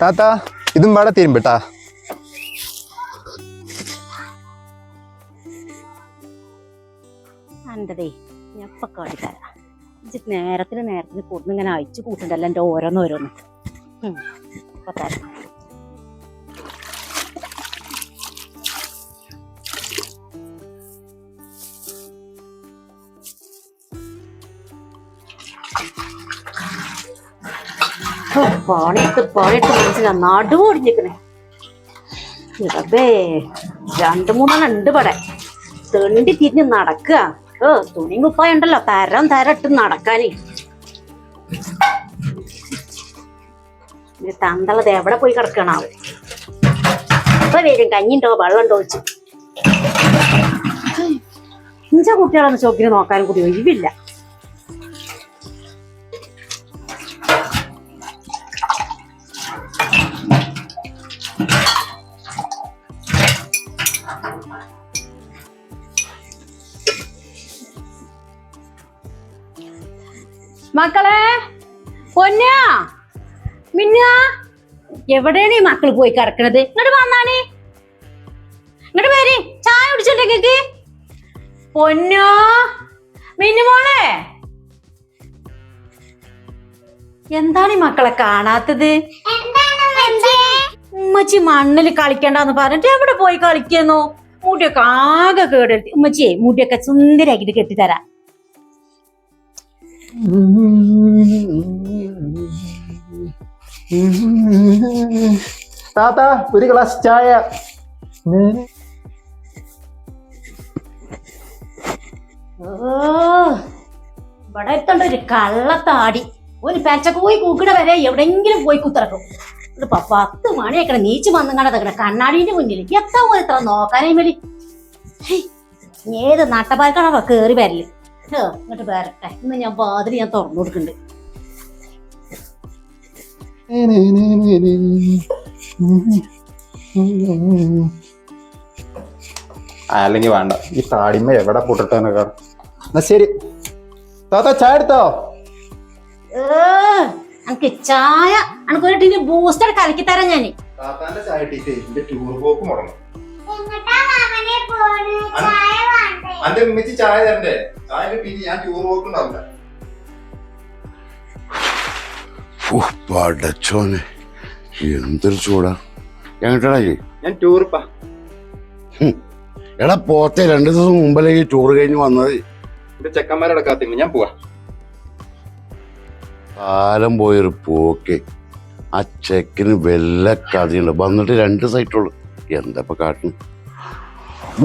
താത്ത ഇതും പാടെ തിരുമ്പട്ടാ. അന്റെതേ ഞാൻ ഇപ്പൊ കാട്ടിത്തരാം നേരത്തിന് നേരത്തിന് കൊടുന്ന് ഇങ്ങനെ അയച്ചു കൂട്ടുണ്ടല്ലോ എന്റെ ഓരോന്ന് ഓരോന്ന്. ഉം, ഇപ്പൊ തരാം. പണിയിട്ട് പണിയിട്ട് മനസ്സിലാ. നടുവൊടിഞ്ഞിക്കണേ ഇടബേ രണ്ടു മൂന്നെണ്ണം ഉണ്ട് ഇവിടെ. തെണ്ടി തിരിഞ്ഞ് നടക്കുക ഓ തുണിയും കുപ്പായ ഉണ്ടല്ലോ. തരം തരട്ട് നടക്കാനേ. തന്തളത് എവിടെ പോയി കിടക്കണാവും ഇപ്പൊ വരും. കഞ്ഞിണ്ടോ വെള്ളം ഉണ്ടോ വെച്ച് ഇഞ്ച കുട്ടികളൊന്നും ചോക്കിന് നോക്കാനും കൂടി ഒഴിവില്ല. മക്കളെ പൊന്ന? മിന്ന? എവിടെയാണ് ഈ മക്കൾ പോയി കിടക്കണത്? ഇങ്ങോട്ട് വന്നാണേ. ഇങ്ങോട്ട് പേര് ചായ കുടിച്ചിട്ടേ കേക്ക് മിന്നു മോളെ. എന്താണ് ഈ മക്കളെ കാണാത്തത്? ഉമ്മച്ചി? മണ്ണിൽ കളിക്കണ്ടെന്ന് പറഞ്ഞിട്ട് എവിടെ പോയി കളിക്കുന്നു? മുടിയൊക്കെ ആകെ കേടെടുത്തി ഉമ്മച്ചിയെ മുടിയൊക്കെ സുന്ദരാക്കിട്ട് കെട്ടിത്തരാം. താത്ത ഒരു ഗ്ലാസ് ചായ. ഇവിടെ എത്തണ്ട ഒരു കള്ളത്താടി. ഒരു പെച്ചക്ക് പോയി കൂക്കട വരെ എവിടെങ്കിലും പോയി കുത്തിറക്കും. പത്ത് മണിയൊക്കെ നീച്ച് വന്നും കണ്ടത് കണ്ണാടിന്റെ മുന്നിൽ എത്ര പോയി ഇത്ര നോക്കാനേ മതി ഏത് നട്ടപ്പാൽക്കണവ കേറി വരൽ? ഹോ, ഇങ്ങോട്ട് വരട്ടെ. ഇന്ന് ഞാൻ വാതിൽ ഞാൻ തുറന്നു കൊടുക്കുന്നുണ്ട് അല്ലെങ്കിൽ വേണ്ട. ഈ താടിമ എവിടെ എന്നാ ശരി. താത്ത ചായ എടുത്തോ? എനിക്ക് ചായ. ടീന് ബൂസ്റ്റർ കലക്കി തരാം ഞാൻ. താത്താന്റെ ചായ ടീച്ചർ എന്റെ ടൂർ പോക്ക് മുടങ്ങും. അന്റെ ഉമ്മച്ചി ചായ തരണ്ടേ? ചായ പിന്നെ ഞാൻ ടൂർ പോക്കുണ്ടാവില്ല. പടച്ചോനെ എന്തൊരു ചൂടാ. എങ്ങട്ടാ ചെയ് ഞാൻ ടൂറിപ്പാ എടാ പോത്തെ രണ്ടു ദിവസം മുമ്പല്ലേ ഈ ടൂർ കഴിഞ്ഞ് വന്നത്. എന്റെ ചെക്കന്മാരുടെ കാത്തിങ്ങ് ഞാൻ പോവാ. കാലം പോയൊരു പോക്ക്. ആ ചെക്കിന് വല്ല കഥയുണ്ട്. വന്നിട്ട് രണ്ട് സൈറ്റുള്ളൂ എന്താ ഇപ്പൊ കാട്ടുന്നു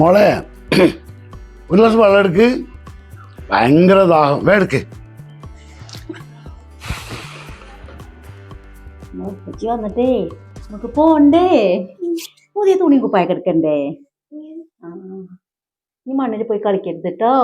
മോളെ ഒരു ഗ്ലാസ് വെള്ളം എടുക്ക്. ഭയങ്കര ദാഹം. വേ എടുക്ക്. ഉപ്പച്ചി വന്നിട്ടേ. നമുക്ക് പോണ്ടേ പുതിയ തുണി കുപ്പായൊക്കെ എടുക്കണ്ടേ. ഈ മണ്ണിൽ പോയി കളിക്കരുത് കേട്ടോ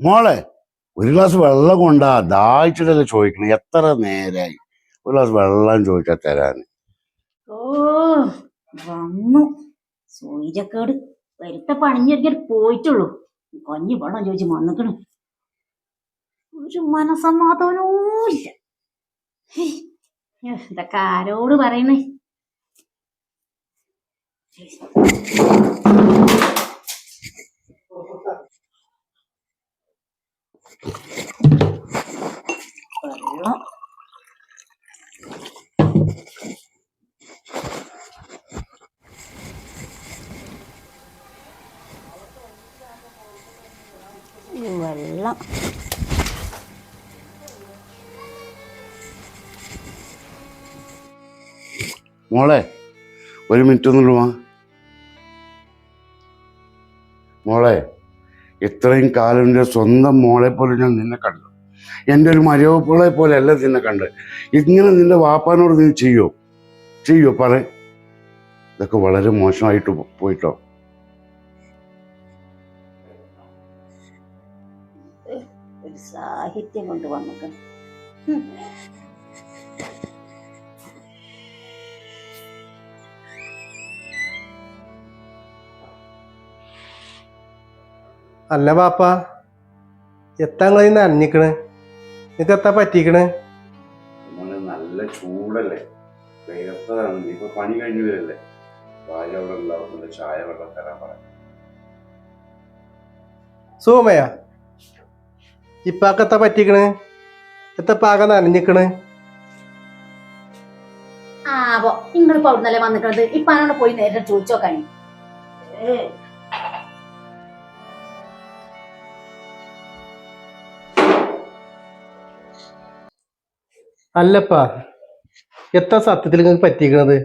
മോളെ ഒരു ഗ്ലാസ് വെള്ളം കൊണ്ടാ ദാഹിച്ചിട്ടല്ലേ ചോദിക്കണം? എത്ര നേരായി? ഒരു ഗ്ലാസ് വെള്ളം ചോദിച്ചാ തരാൻ ഓ വന്നു. സൂര്യക്കേട് വരുത്ത പണിഞ്ഞൊക്കെ പോയിട്ടുള്ളൂ. കഞ്ഞി വെള്ളം ചോദിച്ച് വന്നിക്കണ്. ഒരു മനസമാധാനവും ഇല്ല ഹേയ്, ഇതൊക്കെ ആരോട് പറയണേ? വെള്ളം ഈ വെള്ളം. മോളെ ഒരു മിനിറ്റ് ഒന്നുള്ളൂ വാ. മോളെ ഇത്രയും കാലം എന്റെ സ്വന്തം മോളെ പോലെ ഞാൻ നിന്നെ കണ്ടു. എന്റെ ഒരു മരവപ്പോളെ പോലെ അല്ല നിന്നെ കണ്ട് ഇങ്ങനെ നിന്റെ വാപ്പാനോട് നീ ചെയ്യോ? ചെയ്യോ പറ. ഇതൊക്കെ വളരെ മോശമായിട്ട് പോയിട്ടോ? സാഹിത്യം കൊണ്ട് വന്നത്. അല്ല പാപ്പ എത്താൻ കഴിയുന്ന അന്നിക്കണ് നിനക്ക് എത്താ പറ്റിക്കണ്? നല്ല ചൂടല്ലേ? വേർത്തതാണ് നീ ഇപ്പൊ പണി കഴിഞ്ഞു വരല്ലേ? ഭാര്യ അവിടെ ചായ വെള്ളം തരാൻ പറഞ്ഞു. സോമയ ഇപ്പാക്കെത്താ പറ്റിക്കണ്? എത്ര പാക നനഞ്ഞിക്കണ്? ആവോ നിങ്ങളിപ്പോ അവിടുന്നല്ലേ വന്നിക്കണത്? ഇപ്പൊ അവനോട് പോയി നേരിട്ട് ചോദിച്ചോക്കാണി അല്ലപ്പാ എത്ര സത്യത്തിൽ നിങ്ങൾക്ക് പറ്റിക്കണത്?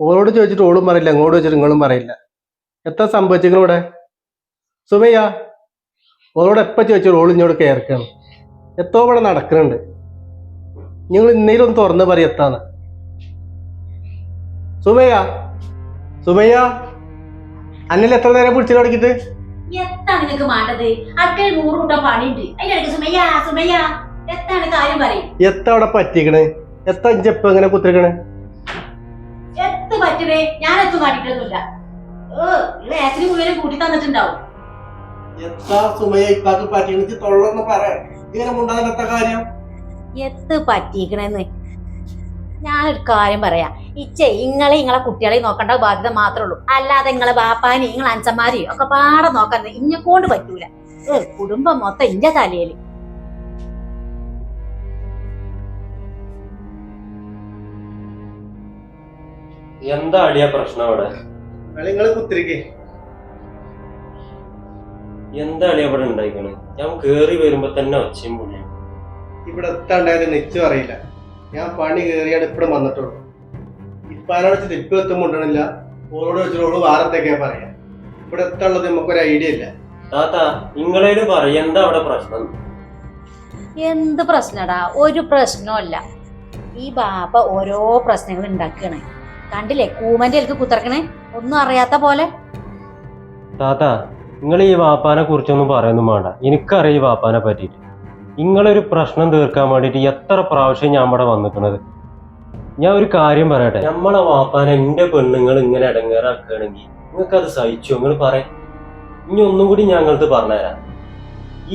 ഓളോട് ചോദിച്ചിട്ട് ഓളും പറയില്ല അങ്ങോട്ട് ചോദിച്ചിട്ട് നിങ്ങളും പറയില്ല. എത്ര സംഭവിച്ചിരിക്കണ ഇവിടെ? സുമയ്യ? ഓളോട് എപ്പം ചോദിച്ചു ഓൾ ഇങ്ങോട്ട് കയറിക്കാണ് എത്തോ ഇവിടെ നടക്കുന്നുണ്ട് നിങ്ങൾ ഇന്നേലും ഒന്ന് തുറന്ന് പറയത്താന്ന് സുമയ്യ? സുമയ്യ? അന്നിൽ എത്ര നേരം പിടിച്ചു തുടങ്ങിയിട്ട് എത്താണ് നിങ്ങക്ക് വേണ്ടത് അടുക്കളയിൽ നൂറ് കൂട്ടം പണിയുണ്ട്. അതിന്റെ ഇടയ്ക്ക് സുമയ്യ സുമയ്യ എത്താണ് കാര്യം പറയും. എത്ത അവിടെ പറ്റിക്കണ്? എത്ത ഇഞ്ചെപ്പ ഇങ്ങനെ കുത്തിരിക്കണ്? എത്ത് പറ്റണേ? ഞാൻ എത്തും കാട്ടിട്ടൊന്നുമില്ല. ഏ ഏസിന് മുഴുവനും കൂട്ടി തന്നിട്ടുണ്ടാവും. എത്താ സുമയ്യ ഇപ്പാക്ക് പറ്റിക്കണിച്ച് തൊള്ളൊന്ന് പറയാം. ഇങ്ങനെ മുണ്ടാകുന്ന കാര്യം? എത്ത് പറ്റിക്കണെന്ന്. ഞാനൊരു കാര്യം പറയാം. ഇച്ചേ ഇങ്ങളെ ഇങ്ങളെ കുട്ടികളെ നോക്കണ്ട ബാധ്യത മാത്രമേ ഉള്ളൂ. അല്ലാതെ ഇങ്ങളെ ബാപ്പാനെയും ഇങ്ങളെ അഞ്ചന്മാരെയും ഒക്കെ പാടെ നോക്കാൻ ഇന്നെ കൊണ്ട് പറ്റൂല. ഏ കുടുംബം മൊത്തം ഇന്റെ തലയിൽ. എന്താ അടിയ പ്രശ്നം അവിടെ? കുത്തിരിക്കേ. എന്താ അളിയ ഇവിടെ ഉണ്ടായിക്കണ്? ഞാൻ കേറി വരുമ്പോ തന്നെ ഒച്ചയും പുള്ളിയും. ഇവിടെ എത്താണ്ടായത് നിച്ചു അറിയില്ല. ഞാൻ പണി കയറിയാണ് ഇപ്പഴും വന്നിട്ടുള്ളൂ. ഇപ്പാനോട് വെച്ച് തെറ്റു എത്തും മുണ്ടണില്ല ഓളോട് വെച്ചിട്ട് പറയാ വാരത്തേക്കാ പറയാം. ഇവിടെ എത്താനുള്ളത് നമുക്കൊരു ഐഡിയ ഇല്ല. താത്ത നിങ്ങളേൽ പറയ എന്താ അവിടെ പ്രശ്നം? എന്ത് പ്രശ്നടാ? ഒരു പ്രശ്നമല്ല ഈ ബാപ്പ ഓരോ പ്രശ്നങ്ങൾ ഉണ്ടാക്കണേ. കണ്ടില്ലേ? കൂമന്റെ എനിക്ക് കുത്തിറക്കണേ ഒന്നും അറിയാത്ത പോലെ. താത്ത നിങ്ങൾ ഈ വാപ്പാനെ കുറിച്ചൊന്നും പറയുന്നു വേണ്ട. എനിക്കറിയാം ഈ വാപ്പാനെ പറ്റിയിട്ട്. നിങ്ങളൊരു പ്രശ്നം തീർക്കാൻ വേണ്ടിയിട്ട് എത്ര പ്രാവശ്യം ഞാൻ ഇവിടെ വന്നിക്കുന്നത് ഞാൻ ഒരു കാര്യം പറയട്ടെ. നമ്മളെ വാപ്പാനെ എന്റെ പെണ്ണുങ്ങൾ ഇങ്ങനെ ഇടങ്ങേറാക്കുകയാണെങ്കിൽ നിങ്ങൾക്ക് അത് സഹിച്ചു? നിങ്ങൾ പറയാം. ഇനി ഒന്നും കൂടി ഞങ്ങൾക്ക് പറഞ്ഞുതരാം.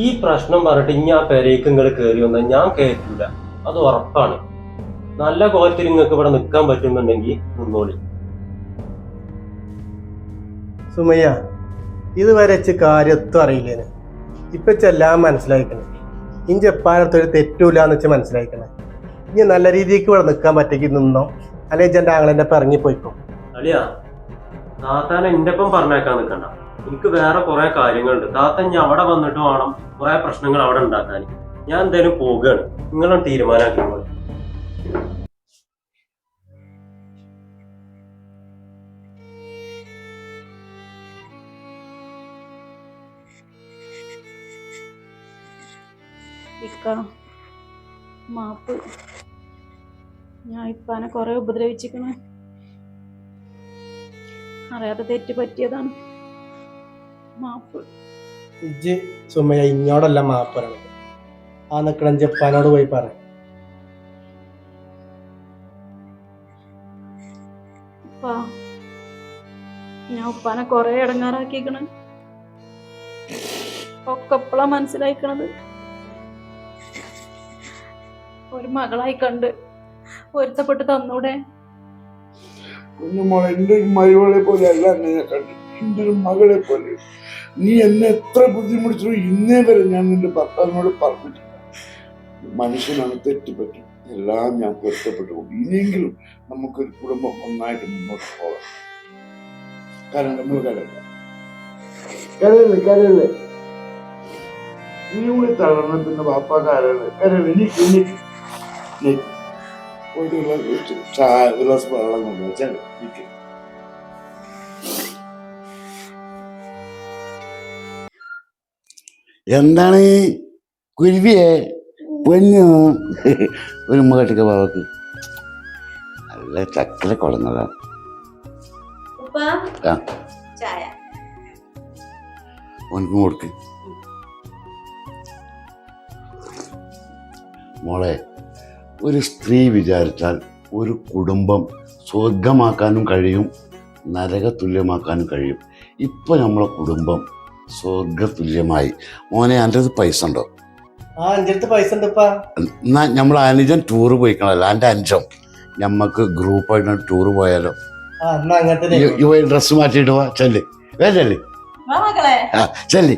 ഈ പ്രശ്നം പറഞ്ഞിട്ട് ഇനി ആ പെരേക്ക് നിങ്ങൾ കയറി വന്നാൽ ഞാൻ കേട്ടില്ല അത് ഉറപ്പാണ്. നല്ല കോലത്തിൽ നിങ്ങൾക്ക് ഇവിടെ നിൽക്കാൻ പറ്റുന്നുണ്ടെങ്കിൽ നിന്നോളി. സുമയ്യ ഇതുവരെ വെച്ച് കാര്യത്തും അറിയില്ലേന്. ഇപ്പൊ ചെല്ലാൻ മനസ്സിലായിക്കണേ. ഇഞ്ചി എപ്പാനത്തൊരു തെറ്റൂല എന്ന് വെച്ച് മനസ്സിലായിക്കണേ. ഇനി നല്ല രീതിക്ക് ഇവിടെ നിൽക്കാൻ പറ്റേക്ക് നിന്നോ? അല്ലെങ്കിൽ എന്റെ ആങ്ങളെന്റെ ഇപ്പൊ ഇറങ്ങിപ്പോയിക്കോ അളിയാ താത്താനെ എന്റെ ഒപ്പം പറഞ്ഞേക്കാൻ നിൽക്കണ്ട എനിക്ക് വേറെ കുറെ കാര്യങ്ങളുണ്ട്. താത്ത ഞാൻ അവിടെ വന്നിട്ട് വേണം കുറെ പ്രശ്നങ്ങൾ അവിടെ ഉണ്ടാക്കാൻ ഞാൻ എന്തായാലും പോവുകയാണ് തീരുമാനമാക്കി തീരുമാനമാക്കിക്കോളൂ ഇക്ക മാപ്പ്. ഞാൻ ഇപ്പാനെ കുറെ ഉപദ്രവിച്ചിക്കണ്. അറിയാതെ തെറ്റ് പറ്റിയതാണ്. മാപ്പ്. ഇജ്ജ് സുമയ്യ ഇങ്ങോടല്ല മാപ്പ് ആ നിക്കണ ജപ്പാനോട് പോയി പറ. ഞാൻ ഉപ്പാനെ കൊറേ ഇടങ്ങാറാക്കിക്കണ് ഒക്കെ ഇപ്പളാ മനസ്സിലായിക്കണത്. ഒരു മകളായി കണ്ട് പൊരുത്തപ്പെട്ട് തന്നൂടെ? കുഞ്ഞുമോളെ എന്റെ പോലെ അല്ല എന്നെ കണ്ടു ഒരു മകളെ പോലെ. നീ എന്നെ എത്ര ബുദ്ധിമുട്ടിച്ചു ഇന്നേ വരെ ഞാൻ നിന്റെ ഭർത്താവിനോട് പറഞ്ഞിട്ടില്ല. മനുഷ്യനാണ് തെറ്റുപറ്റും. എല്ലാം ഞാൻ പൊരുത്തപ്പെട്ടു ഇനിയെങ്കിലും നമുക്കൊരു കുടുംബം ഒന്നായിട്ട് മുന്നോട്ട് പോകാം. കാരണം നമ്മൾ കരയില്ല കരയില്ല കരയില്ല? നീ കൂടി തളർന്ന പിന്നെ വാപ്പ കരയില്ല കരയില്ല? എനിക്ക് എനിക്ക് ഒരു ഗ്ലാസ് ചായ ഒരു ഗ്ലാസ് വെള്ളം കൊണ്ടു വെച്ചാൽ എന്താണ് കുരുവിയെ പൊന്നു? ഒരു മുഖട്ടൊക്കെ ബാവക്ക് നല്ല ചക്കര കൊള്ളുന്നതാ ഉപ്പ ആ. ഓനക്ക് കൊടുക്ക്. മോളെ ഒരു സ്ത്രീ വിചാരിച്ചാൽ ഒരു കുടുംബം സ്വർഗമാക്കാനും കഴിയും നരകതുല്യമാക്കാനും കഴിയും. ഇപ്പോൾ നമ്മളെ കുടുംബം സ്വർഗതുല്യമായി മോനെ എന്റെ പൈസ ഉണ്ടോ? ആ എന്റെ അടുത്ത് പൈസ എന്നാ നമ്മൾ അനുജൻ ടൂറ് പോയിക്കണല്ലോ എന്റെ അനുജം. ഞമ്മക്ക് ഗ്രൂപ്പായിട്ട് ടൂറ് പോയാലോ? ഈ ഡ്രസ്സ് മാറ്റിയിട്ട് പോവാ ചെല്ലി. വേ ചെല്ലി. ആ ചെല്ലി.